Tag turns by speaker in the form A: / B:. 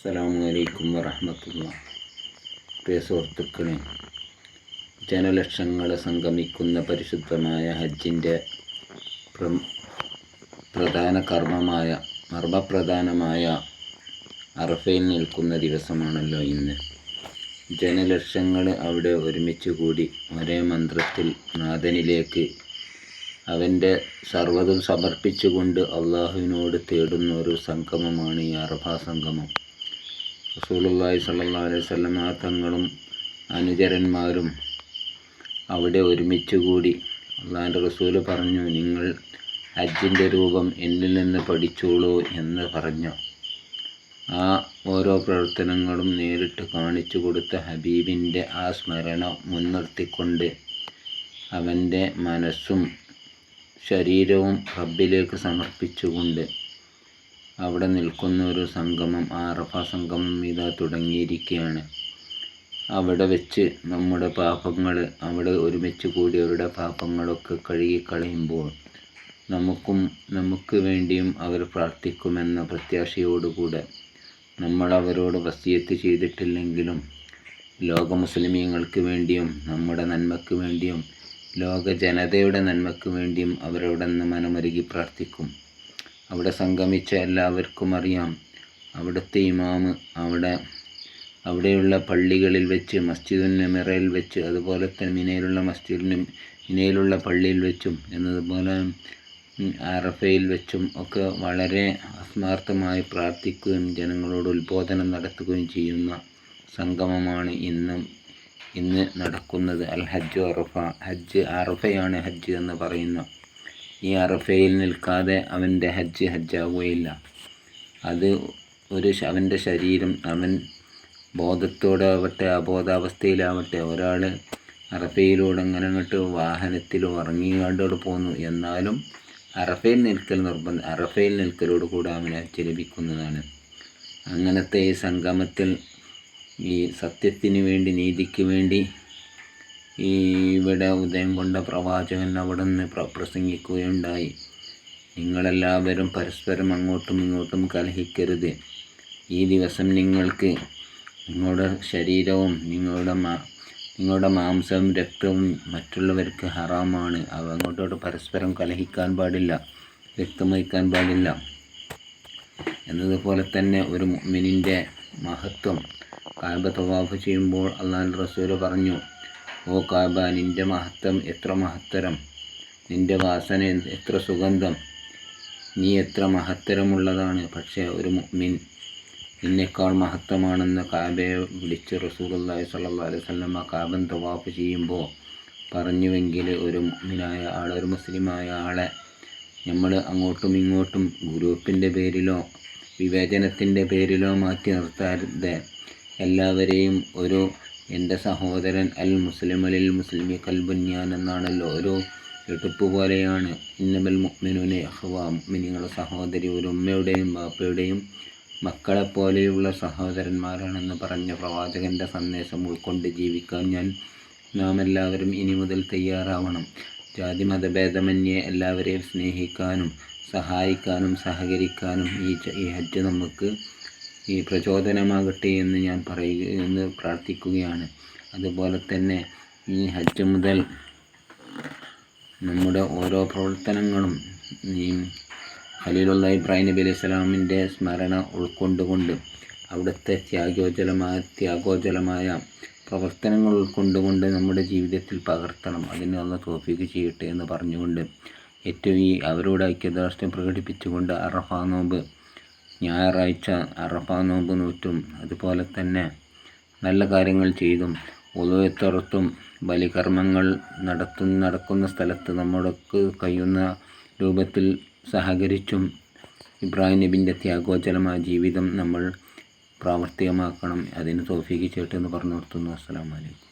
A: അസ്സലാമു അലൈക്കും വറഹമത്തുള്ള പ്രിയ സുഹൃത്തുക്കളെ ജനലക്ഷങ്ങളെ സംഗമിക്കുന്ന പരിശുദ്ധമായ ഹജ്ജിന്റെ പ്ര- പ്രധാന കർമ്മമായ മർമ്മപ്രധാനമായ അറഫയിൽ നിൽക്കുന്ന ദിവസമാണല്ലോ ഇന്ന്. ജനലക്ഷങ്ങൾ അവിടെ ഒരുമിച്ച് കൂടി ഒരേ മന്ത്രത്തിൽ നാഥനിലേക്ക് അവന്റെ സർവതും സമർപ്പിച്ചുകൊണ്ട് അള്ളാഹുവിനോട് തേടുന്ന ഒരു സംഗമമാണ് ഈ അറഫ സംഗമം. റസൂലുള്ളാഹി സ്വല്ലല്ലാഹു അലൈഹി വസല്ലമ തങ്ങളും അനുചരന്മാരും അവിടെ ഒരുമിച്ച് കൂടി അള്ളാഹിന്റെ റസൂൽ പറഞ്ഞു നിങ്ങൾ ഹജ്ജിന്റെ രൂപം എന്നിൽ നിന്ന് പഠിച്ചോളൂ എന്ന് പറഞ്ഞു. ആ ഓരോ പ്രവർത്തനങ്ങളും നേരിട്ട് കാണിച്ചു കൊടുത്ത ഹബീബിന്റെ ആ സ്മരണ മുൻനിർത്തിക്കൊണ്ട് അവന്റെ മനസ്സും ശരീരവും റബ്ബിലേക്ക് സമർപ്പിച്ചുകൊണ്ട് അവിടെ നിൽക്കുന്ന ഒരു സംഗമം ആ അറഫ സംഗമം ഇതാ തുടങ്ങിയിരിക്കുകയാണ് അവിടെ വെച്ച് നമ്മുടെ പാപങ്ങൾ അവിടെ ഒരുമിച്ച് കൂടി അവരുടെ പാപങ്ങളൊക്കെ കഴുകിക്കളയുമ്പോൾ നമുക്കും നമുക്ക് വേണ്ടിയും അവർ പ്രാർത്ഥിക്കുമെന്ന പ്രത്യാശയോടുകൂടെ നമ്മൾ അവരോട് വസിയത്ത് ചെയ്തിട്ടില്ലെങ്കിലും ലോക മുസ്ലിമീങ്ങൾക്ക് വേണ്ടിയും നമ്മുടെ നന്മയ്ക്ക് വേണ്ടിയും ലോക ജനതയുടെ നന്മയ്ക്ക് വേണ്ടിയും അവരവിടെ നിന്ന് മനമരുകി പ്രാർത്ഥിക്കും. അവിടെ സംഗമിച്ച എല്ലാവർക്കും അറിയാം. അവിടുത്തെ ഇമാമ് അവിടെ അവിടെയുള്ള പള്ളികളിൽ വെച്ച് മസ്ജിദുൽ നെമിറയിൽ വെച്ച് അതുപോലെ തന്നെ മിനയിലുള്ള മസ്ജിദിനും മിനയിലുള്ള പള്ളിയിൽ വെച്ചും എന്നതുപോലെ അറഫയിൽ വെച്ചും ഒക്കെ വളരെ ആത്മാർത്ഥമായി പ്രാർത്ഥിക്കുകയും ജനങ്ങളോട് ഉത്ബോധനം നടത്തുകയും ചെയ്യുന്ന സംഗമമാണ് ഇന്നും ഇന്ന് നടക്കുന്നത്. അൽ ഹജ്ജ് അറഫ. ഹജ്ജ് അറഫയാണ് ഹജ്ജ് എന്ന് പറയുന്നു ഈ അറഫയിൽ നിൽക്കാതെ അവന്റെ ഹജ്ജ് ഹജ്ജാവുകയില്ല. അത് ഒരു അവന്റെ ശരീരം അവൻ ബോധത്തോടാവട്ടെ അബോധാവസ്ഥയിലാവട്ടെ ഒരാൾ അറഫയിലൂടെ അങ്ങനെ അങ്ങോട്ട് വാഹനത്തിൽ ഉറങ്ങിയാണ്ടോട് പോന്നു. എന്നാലും അറഫയിൽ നിൽക്കൽ നിർബന്ധം അറഫയിൽ നിൽക്കലോട് കൂടെ അവന് ഹജ്ജ് ലഭിക്കുന്നതാണ്. അങ്ങനത്തെ ഈ സംഗമത്തിൽ ഈ സത്യത്തിന് വേണ്ടി നീതിക്ക് വേണ്ടി ഈ ഇവിടെ ഉദയം കൊണ്ട പ്രവാചകൻ അവിടെ നിന്ന് പ്ര പ്രസംഗിക്കുകയുണ്ടായി. നിങ്ങളെല്ലാവരും പരസ്പരം അങ്ങോട്ടും ഇങ്ങോട്ടും കലഹിക്കരുത്. ഈ ദിവസം നിങ്ങൾക്ക് നിങ്ങളുടെ ശരീരവും നിങ്ങളുടെ നിങ്ങളുടെ മാംസവും രക്തവും മറ്റുള്ളവർക്ക് ഹറാമാണ്. അവ അങ്ങോട്ടോട്ട് പരസ്പരം കലഹിക്കാൻ പാടില്ല രക്തമൊഴിക്കാൻ പാടില്ല. എന്നതുപോലെ തന്നെ ഒരു മിനിന്റെ മഹത്വം. കാബ തവാഫ് ചെയ്യുമ്പോൾ അള്ളാഹു റസൂൽ പറഞ്ഞു ഓ കാബ നിന്റെ മഹത്വം എത്ര മഹത്തരം? നിന്റെ വാസന എത്ര സുഗന്ധം? നീ എത്ര മഹത്തരമുള്ളതാണ്. പക്ഷേ ഒരു മുഅ്മിൻ നിന്നേക്കാൾ മഹത്വമാണെന്ന് കാബയെ വിളിച്ച് റസൂലുള്ളാഹി സല്ലാ ആ കാബൻ തവാഫ് ചെയ്യുമ്പോൾ പറഞ്ഞുവെങ്കിൽ ഒരു മുഅ്മിനായ ആൾ ഒരു മുസ്ലിമായ ആളെ നമ്മൾ അങ്ങോട്ടും ഇങ്ങോട്ടും ഗ്രൂപ്പിന്റെ പേരിലോ വിവേചനത്തിന്റെ പേരിലോ മാറ്റി നിർത്താതെ എല്ലാവരെയും ഒരു എന്റെ സഹോദരൻ അൽ മുസ്ലിം അലിൽ മുസ്ലിമി കൽബുന്യാൻ എന്നാണല്ലോ ഒരു എടുപ്പ് പോലെയാണ്. ഇന്നബൽ മുഅ്മിനുനെ അഹ്വാ മുഅ്മിനിങ്ങളുടെ സഹോദരി ഒരു ഉമ്മയുടെയും ബാപ്പയുടെയും മക്കളെപ്പോലെയുള്ള സഹോദരന്മാരാണെന്ന് പറഞ്ഞ പ്രവാചകന്റെ സന്ദേശം ഉൾക്കൊണ്ട് ജീവിക്കാൻ ഞാൻ നാം എല്ലാവരും ഇനി മുതൽ തയ്യാറാവണം. ജാതി മതഭേദമന്യേ എല്ലാവരെയും സ്നേഹിക്കാനും സഹായിക്കാനും സഹകരിക്കാനും ഈ ഹജ്ജ് നമുക്ക് ഈ പ്രചോദനമാകട്ടെ എന്ന് ഞാൻ പറയുക എന്ന് പ്രാർത്ഥിക്കുകയാണ്. അതുപോലെ തന്നെ ഈ ഹജ്ജ് മുതൽ നമ്മുടെ ഓരോ പ്രവർത്തനങ്ങളും ഈ ഖലീലുള്ള ഇബ്രാഹിം നബി അലൈഹി സ്വലാമിന്റെ സ്മരണ ഉൾക്കൊണ്ടുകൊണ്ട് അവിടുത്തെ ത്യാഗോജലമായ ത്യാഗോജലമായ പ്രവർത്തനങ്ങൾ ഉൾക്കൊണ്ടുകൊണ്ട് നമ്മുടെ ജീവിതത്തിൽ പകർത്തണം. അതിനുള്ള തോഫിക്ക് ചെയ്യട്ടെ എന്ന് പറഞ്ഞുകൊണ്ട് ഏറ്റവും ഈ അവരോട് ഐക്യദാർഷ്ട്യം പ്രകടിപ്പിച്ചുകൊണ്ട് അറഫാ നോമ്പ് ഞായറാഴ്ച അറഫാ നോമ്പ് നൂറ്റും അതുപോലെ തന്നെ നല്ല കാര്യങ്ങൾ ചെയ്തും ഉദയത്തുറത്തും ബലികർമ്മങ്ങൾ നടത്തുന്ന നടക്കുന്ന സ്ഥലത്ത് നമ്മൾക്ക് കഴിയുന്ന രൂപത്തിൽ സഹകരിച്ചും ഇബ്രാഹിം നബിന്റെ ത്യാഗോജലമായ ജീവിതം നമ്മൾ പ്രാവർത്തികമാക്കണം. അതിന് തോഫീക്ക് ചേട്ടെന്ന് പറഞ്ഞു നിർത്തുന്നു. അസ്സലാമു അലൈക്കും.